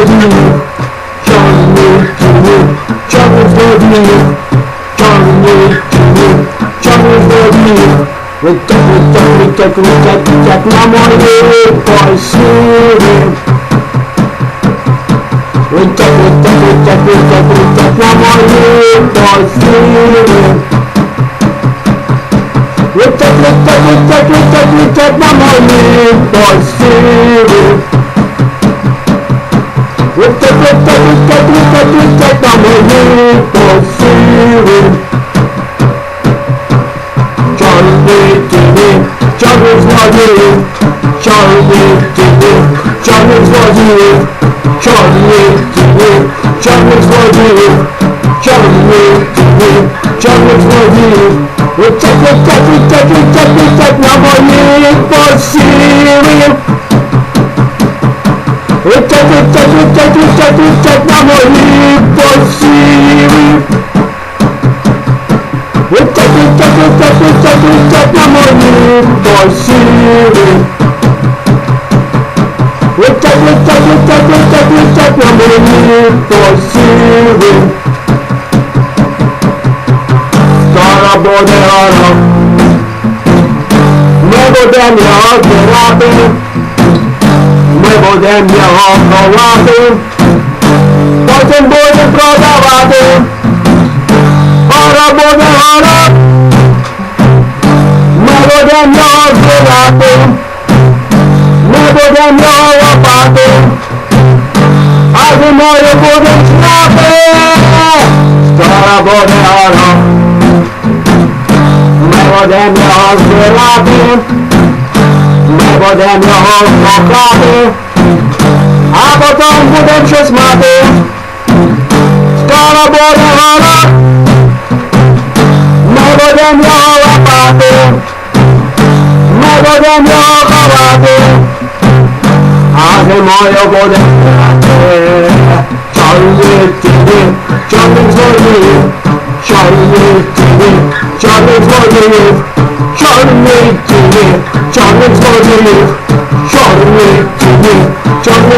Flooding, Johnny, Johnny, Johnny Flooding, Johnny, Johnny, Johnny Flooding. We talk, we talk, we talk, we talk, we talk, my money, boy, singing. We talk, we talk, we talk, we talk, we talk, my money, boy, singing. We talk, we talk, we talk, we talk, we talk, my money, boy, singing. Капліка, пліка, та мені посили. Чорний тіні, чорний злодій, чорний тіні, чорний злодій, чорний тіні, чорний злодій, чорний тіні, чорний злодій. Оце капліка, пліка, пліка, на мої посили. Uciek na moje posiły. Stara bodera, nie będę miał zbieraty, nie będę miał kołaty, potem będę prodawaty. Stara bodera, nie będę miał zbieraty, nie będę miał łopaty, a wy moje będą szlaty. Stara bodera, nie będę miał zbieraty, nie będę miał kochaty, a potem budę przez maty Skoro borowała My będę miała łapaty My będę miała hałaty A ty moją wodę Ciągnik tydy, ciągnik złodziejów Ciągnik tydy, ciągnik złodziejów Ciągnik tydy, ciągnik złodziejów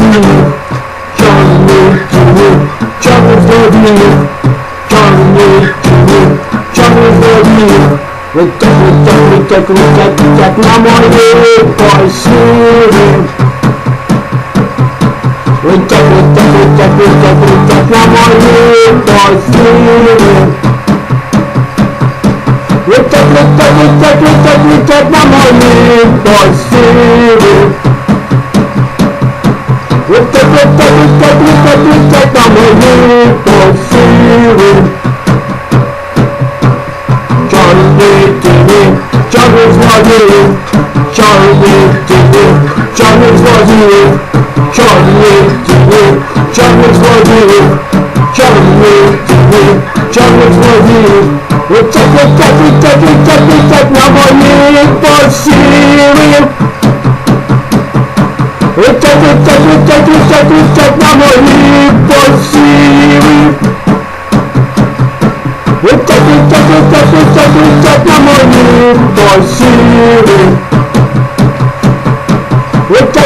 değil Kanlı kimi Çamurda değil Kanlı kimi Çamurda değil Rıtta rıtta rıtta rıtta rıtta Namayı paysırım Rıtta rıtta rıtta rıtta rıtta Namayı paysırım Rıtta rıtta rıtta rıtta rıtta Namayı paysırım Плюта, плюта, плюта, плюта, там мені по силі. Чорний тіні, чорний злодій, чорний тіні, чорний злодій, чорний тіні, чорний злодій, чорний тіні, чорний злодій. Оце плюта, плюта, плюта, плюта, на мені по силі. Rzucać, rzucać, rzucać, rzucać na moi posiły. Rzucać, rzucać, rzucać, rzucać, rzucać na moi posiły. Rzucać,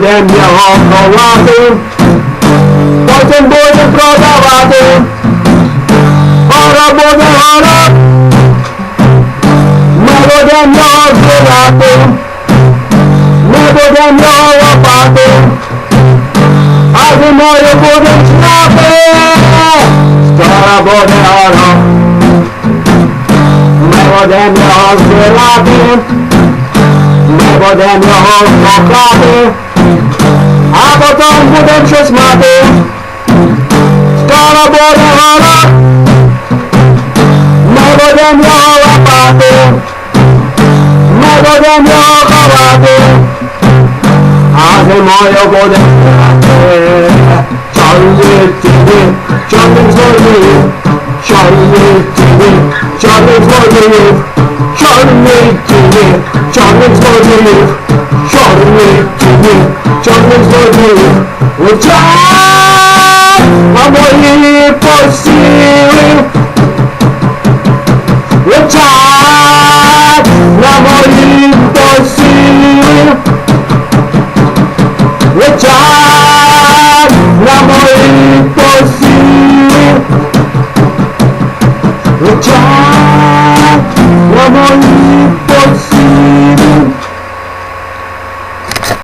them you're all go laughing. Boys and boys and girls are laughing. Horror boys and horror. Never them you're all go laughing. Never them you're all a laughing. I don't know your boys and laughing. Star boys and horror. Never them you're all go laughing. Never them y'all go laughing. a potem budę przez maty Skoro będę wola Nie będę miał łopaty Nie będę miał chałaty A ty moją wodę Çayletini, çayım zorluyu Çayletini, çayım zorluyu Çayletini, çayım zorluyu Çayletini heaven for you. Ojo ọmọ yìí pọ̀ sí i. Ojo ọmọ yìí pọ̀ sí i. Ojo ọmọ yìí pọ̀ sí i. Ojo ọmọ yìí.